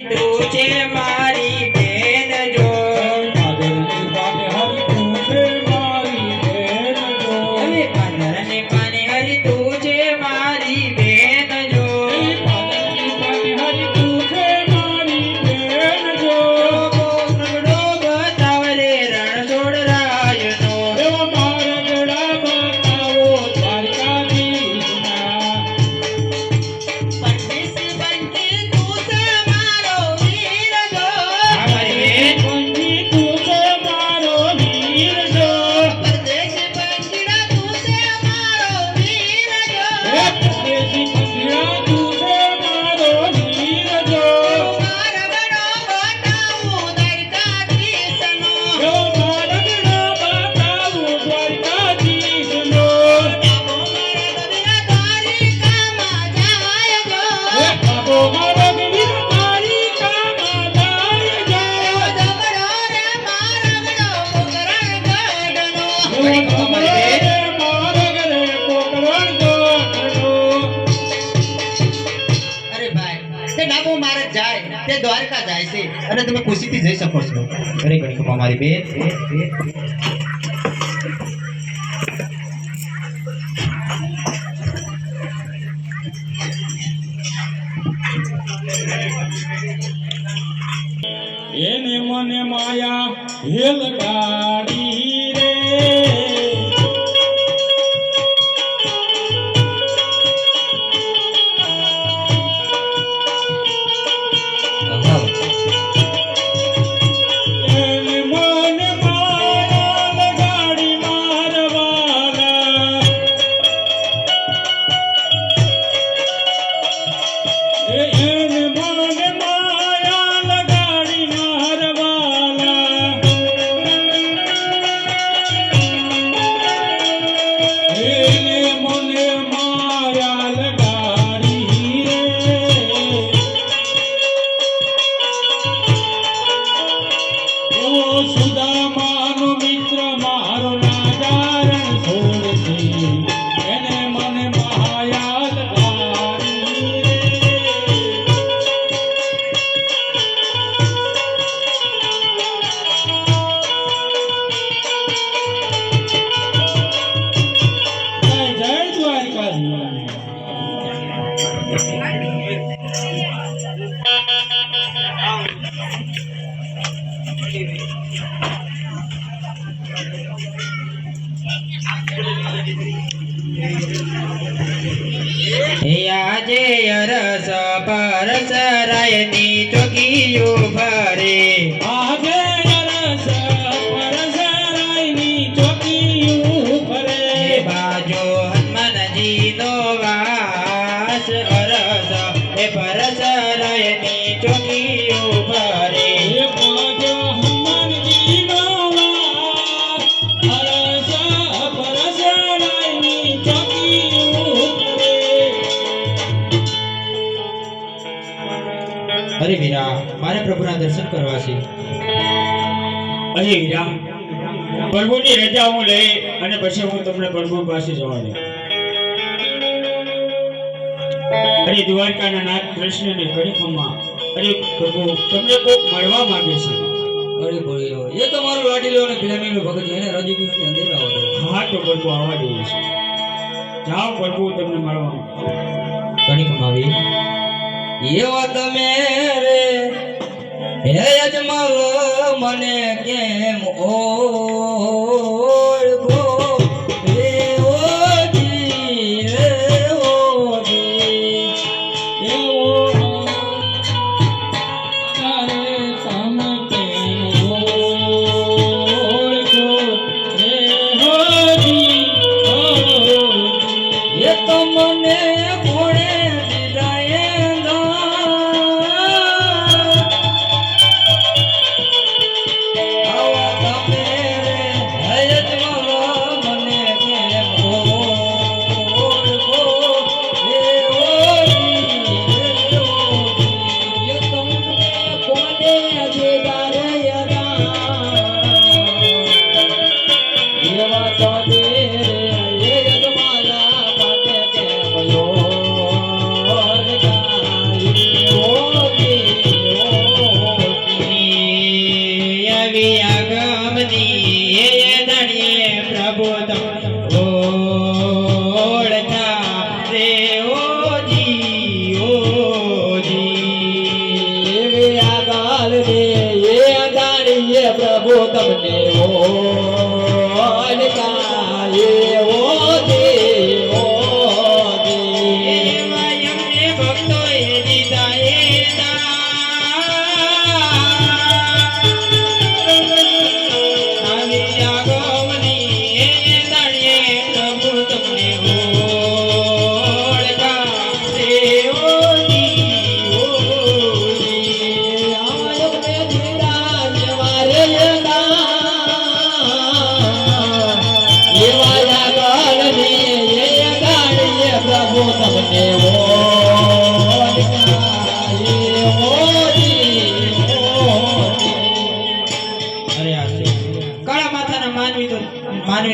तुझे मार અને તમે ખુશીથી જઈ શકો છો. ઘરે ઘણી અમારી બે અરે વીરા મારે પ્રભુના દર્શન કરવા છે. અરે વીરા પ્રભુની રજા હું લઈ અને પછી હું તમને પ્રભુ પાસે જવા દઉં. અરે દ્વારકાના નાથ કૃષ્ણને ખમમાં. અરે પ્રભુ તમને કોક મળવા માંગે છે? અરે ભણ્યો એ તમારું મારું લાડીલો અને ગુલામીનો ભગત છે એને રજી ગુલામી અંદર આવતો હા તો પ્રભુ આવવા જોઈએ છે જાઓ પ્રભુ તમને મળવા. ઘણી કમાવી એવો તમે રે હે અજમાવો મને કેમ ઓ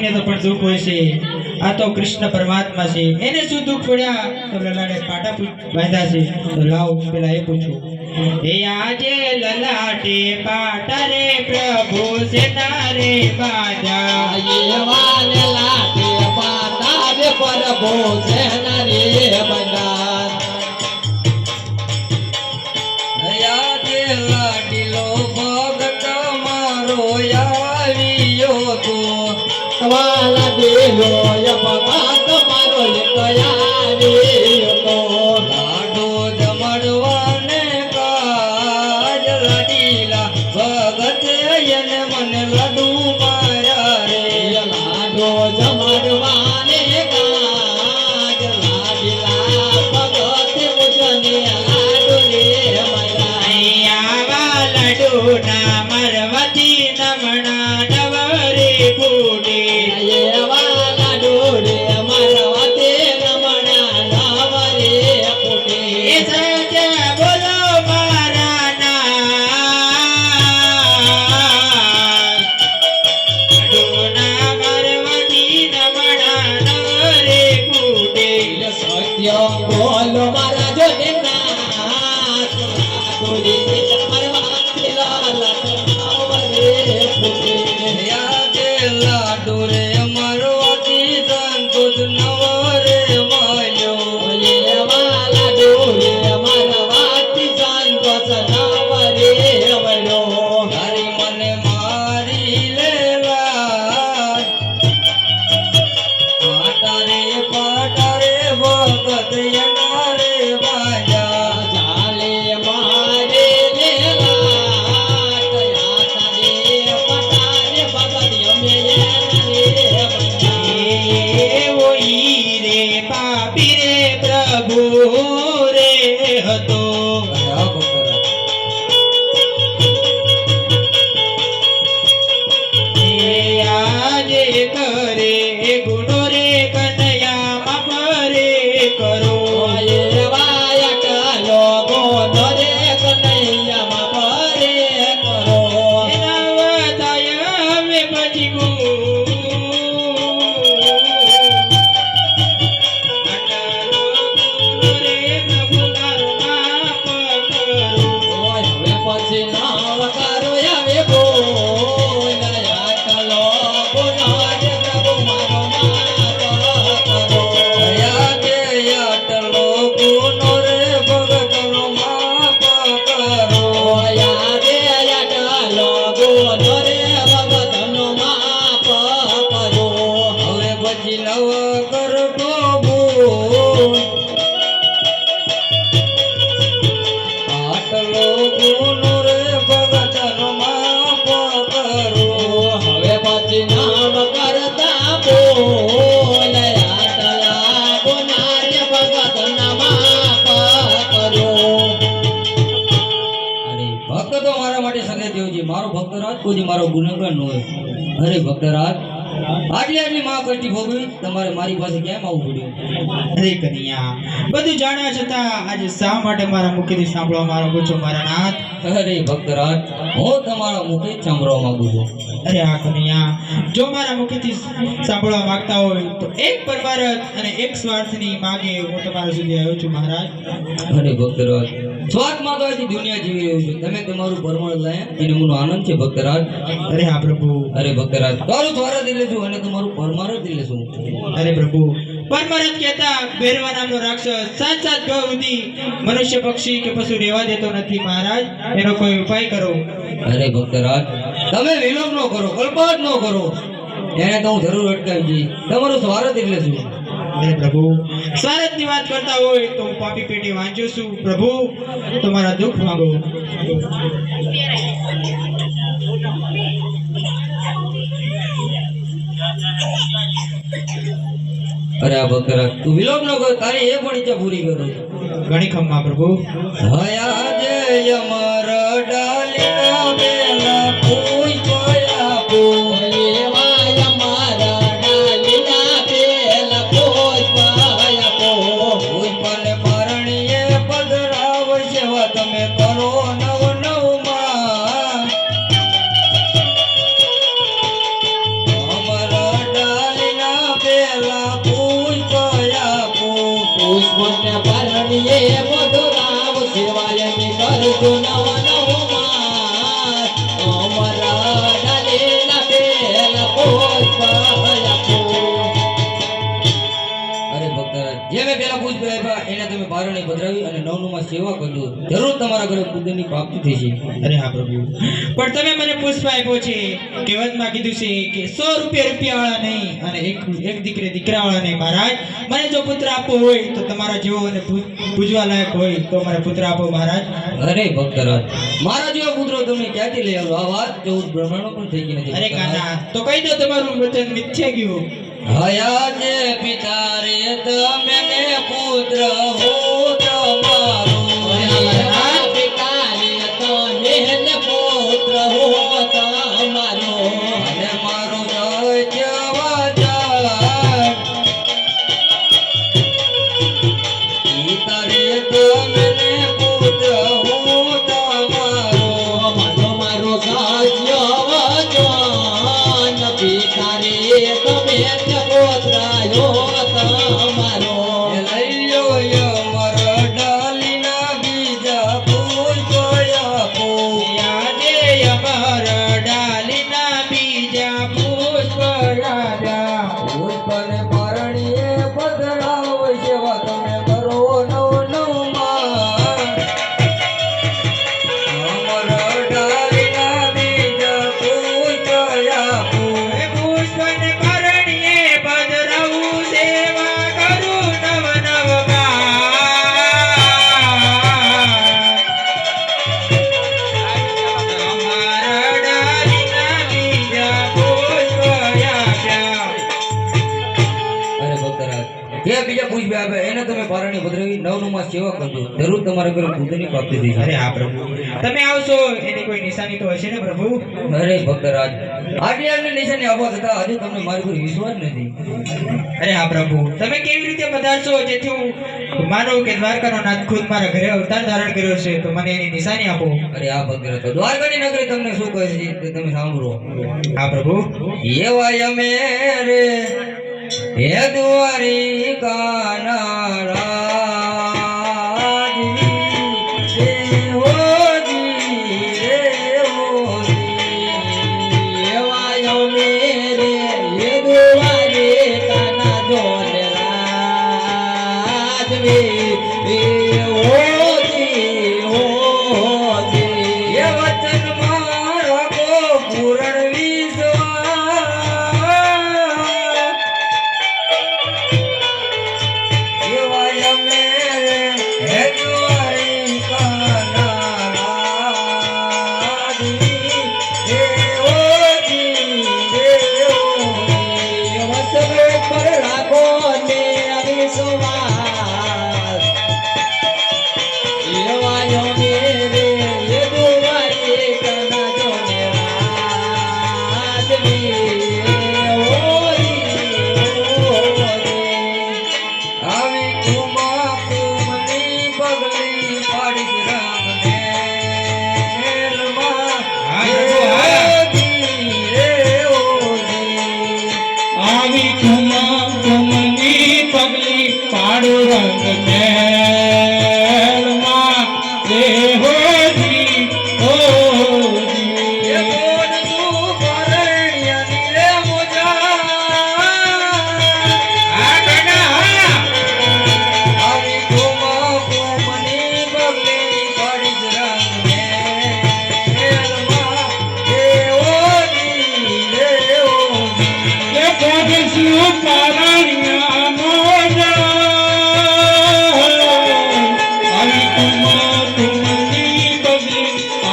માનવીને તો પણ દુઃખ હોય છે. આ તો કૃષ્ણ પરમાત્મા છે. એને શું દુઃખ પડ્યા? તો લલાડે પાટા બાંધ્યા છે. લાવ, પેલા એ પૂછું. હે આજે લલાટે પાટા રે પ્રભુ સેના રે પ્રભુ વાલા દેલો Senhor. દેવજી મારો ભક્ત રાજ, કોઈ મારો ગુનેગાર ન હોય. ભક્ત રાજ. આટલી આટલી મહાકષ્ટી ભોગવી, તમારે મારી પાસે કેમ આવવું પડ્યું? અરે કનૈયા, બધું જાણ્યા છતાં આજે શા માટે મારા મુખેથી સાંભળવા મારો પૂછો મારા નાથ? અરે ભક્તરાજ હું તમારા મુખે સાંભળવા માંગુ છું. અરે આ કનૈયા જો મારા મુખેથી સાંભળવા માંગતા હોય તો એક પરમારથ અને એક સ્વાર્થની માગે હું તમારા સુધી આવ્યો છું મહારાજ. અરે ભક્તરાજ સ્વાર્થમાં તો આખી દુનિયા જીવી રહ્યું છે. તમે તમારું પરમાણ લાયા એને મને આનંદ છે ભક્તરાજ. અરે હા પ્રભુ. અરે ભક્તરાજ તારું સ્વાર્થ લેશું અને તમારું પરમાર્થ લેશું અરે પ્રભુ પરમારથ કહેતા ભેરવા નામનો રાક્ષસ સાત સાત ભાવ સુધી મનુષ્ય પક્ષી કે પશુ રહેવા દેતો નથી મહારાજ. એનો કોઈ ઉપાય કરો. અરે ભક્તરાજ તમે વિલોપ ન કરો કલ્પાત ન કરો. એને તો હું જરૂર અટકાવી તમારું સ્વાર્થ એટલે શું? હે પ્રભુ સ્વાર્થની વાત કરતા હોય તો હું પાપી પેટી વાંચું છું. પ્રભુ તમારા દુઃખ માંગો. અરે આ ભક્તરા તું વિલોપ ન કર તારી એ પણ ઈચ્છા પૂરી કરું ઘણી ખમ્મા પ્રભુ. હયા જય અમર અરે કરજો તમારા ઘરે બુદ્ધની પ્રાપ્તિ થઈ છે. અરે હા પ્રભુ. પણ તમે મને પુષ્પ આપ્યો છે. કહેવતમાં કીધું છે કે સો રૂપિયા રૂપિયા વાળા નહીં અને એક એક દીકરી દીકરા વાળા નહીં મહારાજ. મને જો પુત્ર આપવો હોય તો તમારા જેવો અને પૂજવા લાયક હોય તો મને પુત્ર આપો મહારાજ. અરે ભક્તરાજ મારા જેવો પુત્રો તમે ક્યાંથી લઈ આવો આ વાત જો બ્રહ્માંડો પણ થઈ ગઈ નથી. અરે કાના તો કહી દો તમારું વચન મિથ્યા ગયું. હયા જે પિતા રે તમે પુત્ર હો. પારણી ભદ્રવી નવ નવમાં સેવા કરજો. જરૂર તમારા ઘરે બુદ્ધની પ્રાપ્તિ થઈ અરે હા પ્રભુ. તમે આવશો એની કોઈ નિશાની તો હશે ને પ્રભુ? અરે ભક્તરાજ આટલી આટલી નિશાની આવવા થતા હજુ તમને મારી પર વિશ્વાસ નથી. અરે હા પ્રભુ તમે કેવી રીતે પધારશો? જેથી હું માનો કે દ્વારકાનો નાથ ખુદ મારા ઘરે અવતાર ધારણ કર્યો છે તો મને એની નિશાની આપો. અરે આ ભક્તરાજ દ્વારકાની નગરી તમને શું કહે છે? તમે સાંભળો. હા પ્રભુ? એવા અમે રે હે દ્વારી કાનારાજી દેવોજી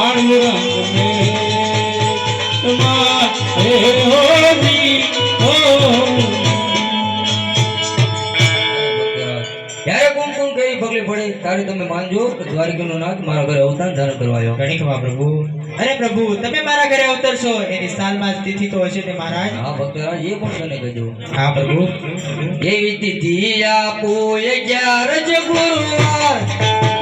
જાણું રંગ મારે હોજી ત્યારે પગલી પડે તમે માનજો દ્વારિકાનો નાથ મારા ઘરે અવતાર ધારણ કરવા આવ્યો. ઘણી પ્રભુ. અરે પ્રભુ તમે મારા ઘરે અવતરશો એની સાલમાં તિથિ તો હશે ને મહારાજ? હા ભક્તરાજ એ પણ તને કહેજો હા પ્રભુ. એવી તિથિ આપો અગિયાર જ ગુરુવાર.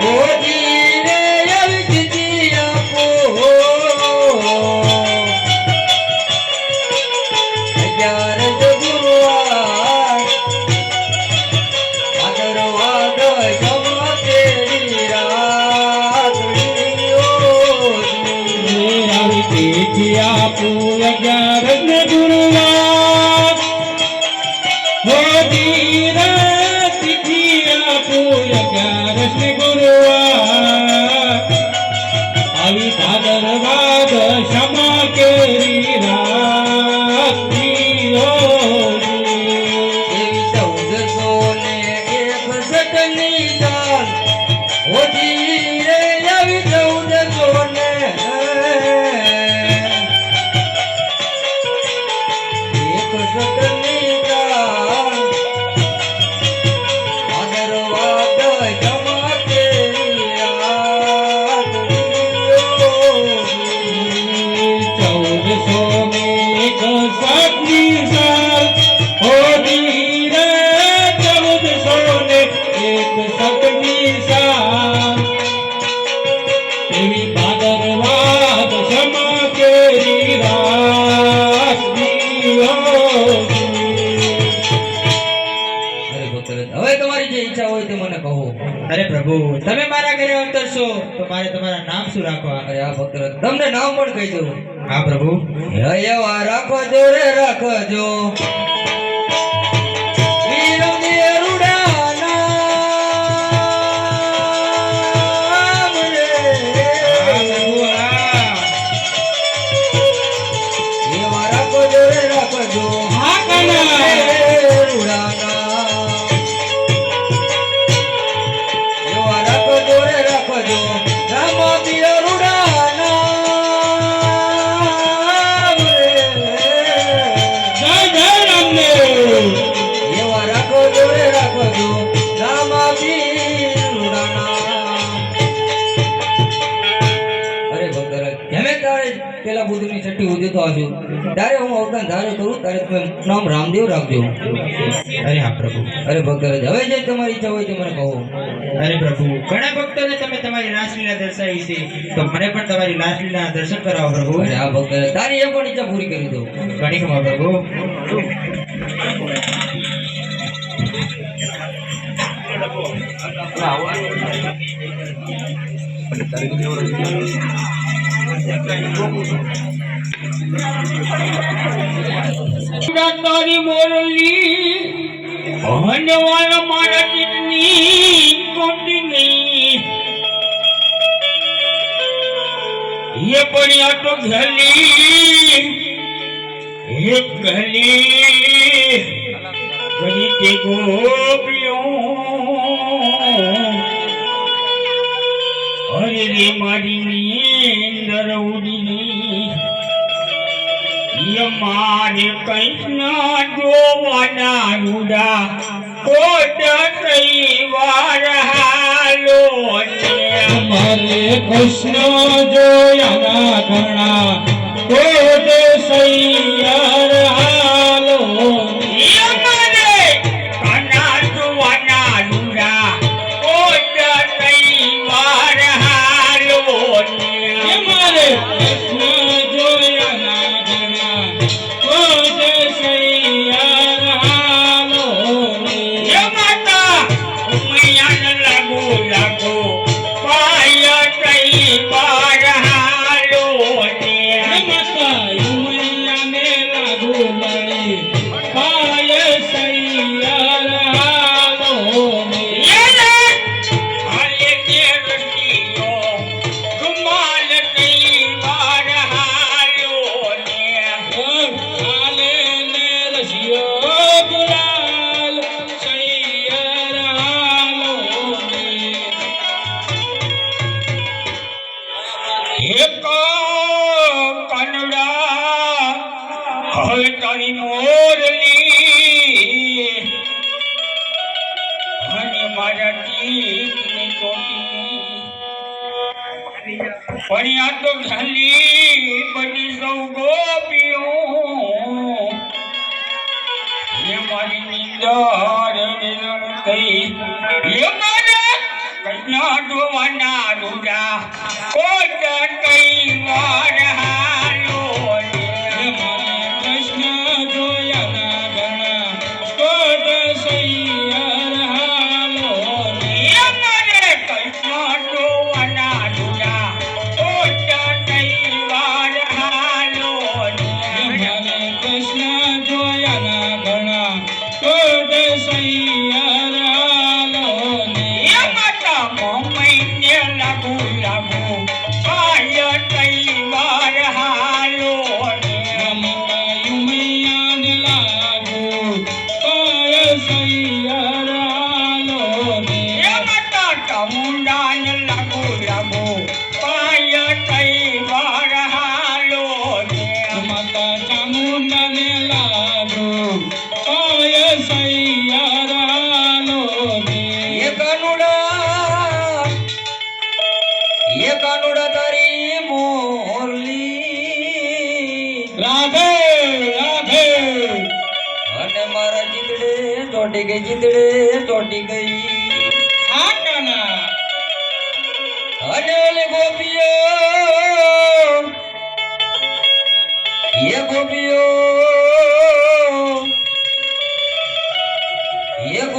હો પ્રભુ, તમે મારા ઘરે અવતરશો તો મારે તમારા નામ શું રાખવા? અરે આ ભક્ત, તમને નામ પણ કહી દઉં. હા, પ્રભુ? રાખવા જો રે, રાખવા વીરને બુદ્ધની છઠ્ઠી ઉદિતો આવજો ત્યારે હું અવતાર ધારે કરું ત્યારે તમે નામ રામદેવ રાખજો અરે હા પ્રભુ અરે ભક્તરાજ હવે જે તમારી ઈચ્છા હોય તે મને કહો અરે પ્રભુ ઘણા ભક્તોને તમે તમારી રાસલીલા દર્શાવી છે તો મને પણ તમારી રાસલીલા દર્શન કરાવો પ્રભુ અરે આ ભક્તરાજ તારી એ પણ ઈચ્છા પૂરી કરી દો ઘણી ખમા પ્રભુ તારી મોરલી હનવાળ મારા ચિતની કોટીની પણ આ તો ઘલી એક ઘલી ઘણી તે ગોપીઓ. અરે રે મારી નીંદર ઉડીની મારે કૃષ્ણ જોવાના રૂડા કોટ વાર હાલો મારે કૃષ્ણ જોયાના ઘણા. કોટ સૈયાર મારા ટીકની ચોટી ફણિયા તો ખાલી બની સૌ ગોપીઓ. એ મારી નિંદર નિરણ થઈ. કઈ મારા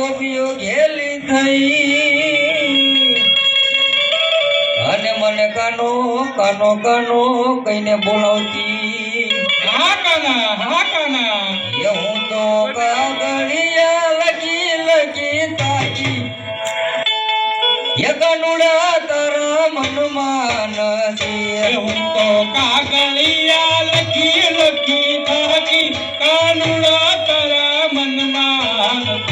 ગોપીઓ ઘેલી થઈ. અને મને કાનો કાનો કાનો કઈને બોલાવતી. હા કાના હા કાના એ હું તો કાગળિયા લગી લગી તાકી. એ કાનુડા તારા મનમાં નથી. હું તો કાગળિયા લખી લખી તાકી. કાનુડા તારા મનમાં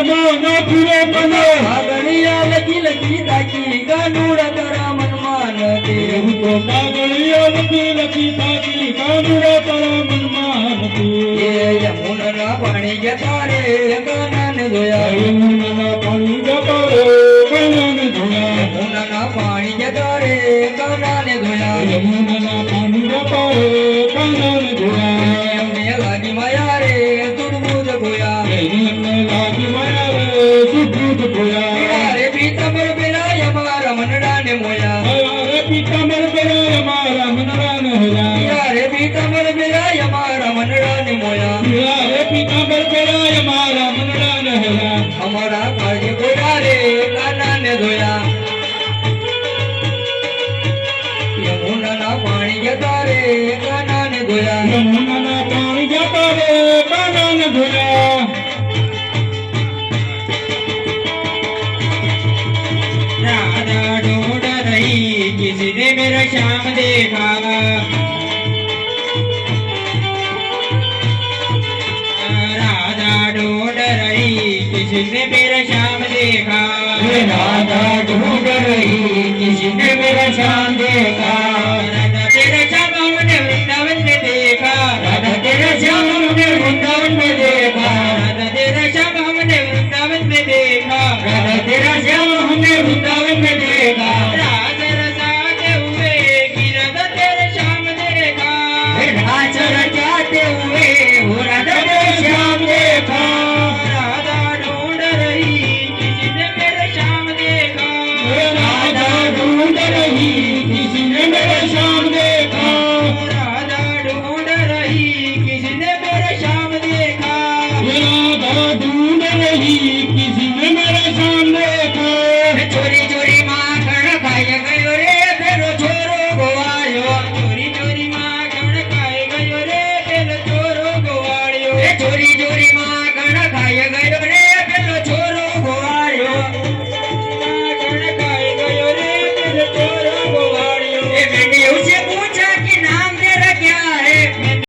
ಮಗೋ ನೋಕಿರೆ ಮಗೋ ಮಗಳಿಯ ಲಗಿ ಲಗಿ ತಾಕಿ ಈಗ ನೋಡದರ ಮನ್ಮಾನ ದೇವು ಮಗಳಿಯ ಲಗಿ ಲಗಿ ತಾಕಿ ಈಗ ನೋಡದರ ಮನ್ಮಾನ ಏ ಯಮುನನ ಪಾಣಿಗೆ ತಾರೆ ಗಣನ ದೊಯ ಯಮುನನ ಪಾಣಿಗೆ ತಾರೆ ಗಣನ ದೊಯ ಯಮುನನ ಪಾಣಿಗೆ ತಾರೆ ಗಣನ ದೊಯ ಯಮುನನ ಪಾಣಿಗೆ ತಾರೆ ಗಣನ ದೊಯ મારા મનડા અમારા ભાગે ગોરા રે કાના ને ધોયા. યમુના પાણી જતા રે ગાના ને ગોયા ಕಾಂದೇ